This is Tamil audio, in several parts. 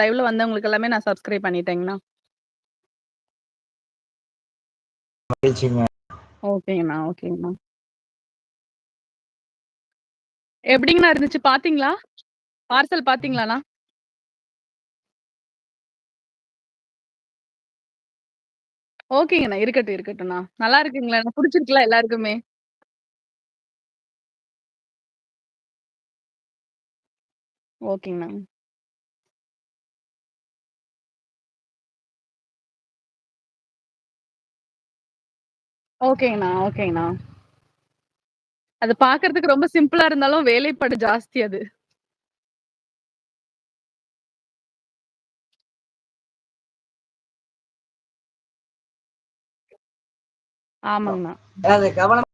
லைவ்ல வந்தவங்களுக்கு எல்லாமே நான் சப்ஸ்கிரைப் பண்ணிட்டேங்கண்ணா. மகிழ்ச்சிங்க. ஓகேங்கண்ணா, ஓகேங்கண்ணா. எப்படிங்கண்ணா இருந்துச்சு பார்த்தீங்களா? பார்சல் பார்த்தீங்களாண்ணா? ஓகேங்கண்ணா. இருக்கட்டும், இருக்கட்டும்ண்ணா. நல்லா இருக்குங்களா? புடிச்சிருக்குல்ல எல்லாருக்குமே? ஓகேங்கண்ணா. ஓகேங்கண்ணா, ஓகேங்கண்ணா. அது பார்க்கறதுக்கு ரொம்ப சிம்பிளா இருந்தாலும் வேலைப்பாடு ஜாஸ்தி அது. ஆமாங்கண்ணா. அது கவனம்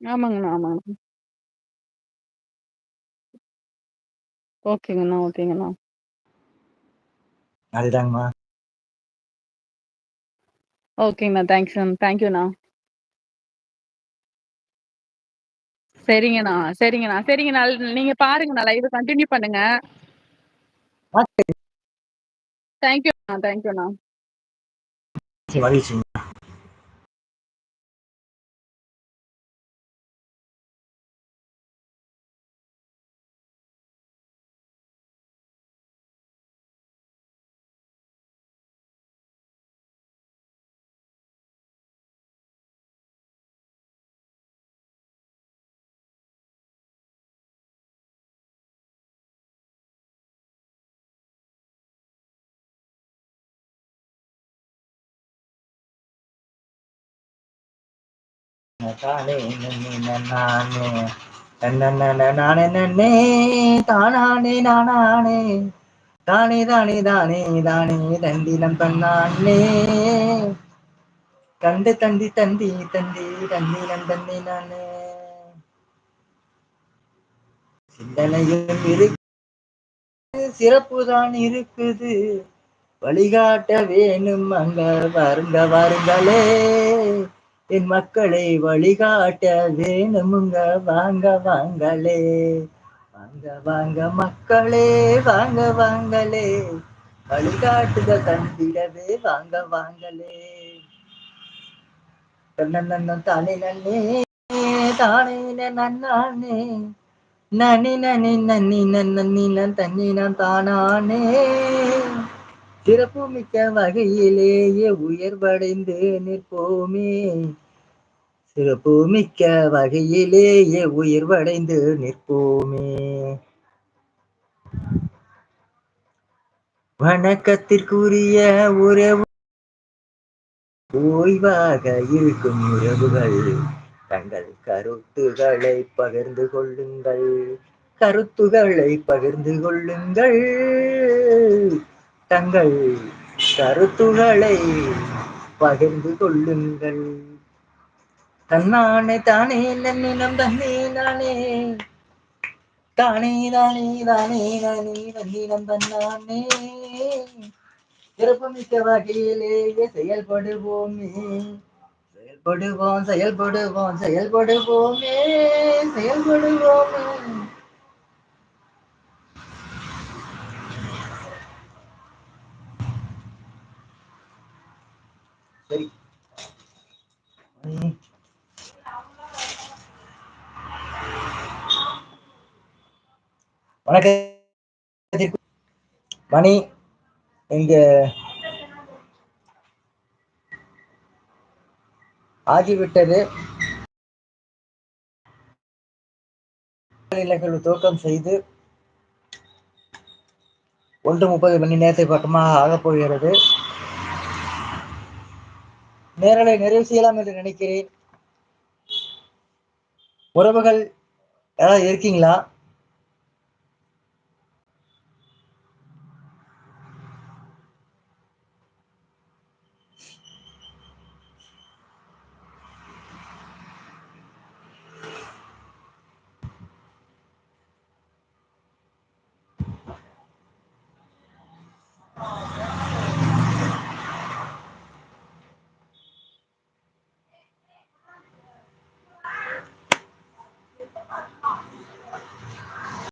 ஆமாங்கண்ணா, ஆமாங்கண்ணா. ஓகேங்கண்ணா, ஓகேங்கண்ணா. அதுதாங்கம்மா. ஓகேங்கண்ணா. தேங்க்ஸ் அ தேங்க் யூண்ணா. சரிங்கண்ணா, சரிங்கண்ணா, சரிங்கண்ணா. நீங்க பாருங்கண்ணா. லைவ் கன்டின்யூ பண்ணுங்க. தேங்க் யூண்ணா, தேங்க் யூண்ணா. தானே நானே நன்னானே நன்னன்னன நானே நன்னே தானானே நானானே தானே தானே தானே தானே தந்தினம் தன்னானே தந்து தந்தி தந்தி தந்தி தந்தினம் தந்தி நானே சிந்தனையும் இருக்கு சிறப்புதான் இருக்குது. வழிகாட்ட வேணும் அங்க வருங்க வாருங்களே. என் மக்களை வழிகாட்ட வேணுமுங்க வாங்க வாங்கலே. வாங்க வாங்க மக்களே வாங்க வாங்கலே. வழிகாட்டுதல் தந்திடவே வாங்க வாங்கலே. தானே நன்னே தானே நன்னானே. நனி நனி நன்னி நன்னி நன் தண்ணி நான் தானானே. சிறப்பு மிக்க வகையிலேயே உயர்வடைந்து நிற்போமே. சிறப்பு மிக்க வகையிலேயே உயர்வடைந்து நிற்போமே. வணக்கத்திற்குரிய உறவு ஓய்வாக இருக்கும் உறவுகள் தங்கள் கருத்துகளை பகிர்ந்து கொள்ளுங்கள். கருத்துகளை பகிர்ந்து கொள்ளுங்கள். தங்கள் கருத்துகளை பகிர்ந்து கொள்ளுங்கள். தன்னானே தானே நன்னினம் தன்னே நானே. தானே தானே தானே தானே நன்னினம் தன்னானே. சிறப்புமிக்க வகையிலேயே செயல்படுவோமே. செயல்படுவோம் செயல்படுவோம் செயல்படுவோமே. செயல்படுவோமே. வணக்கத்திற்கு மணி இங்க ஆகிவிட்டது. நிலைகள் துவக்கம் செய்து ஒன்று முப்பது மணி நேரத்தை பக்கமாக ஆகப் போகிறது நேரலை நிறைவு செய்யலாம் என்று நினைக்கிறேன். உறவுகள் யாராவது இருக்கீங்களா?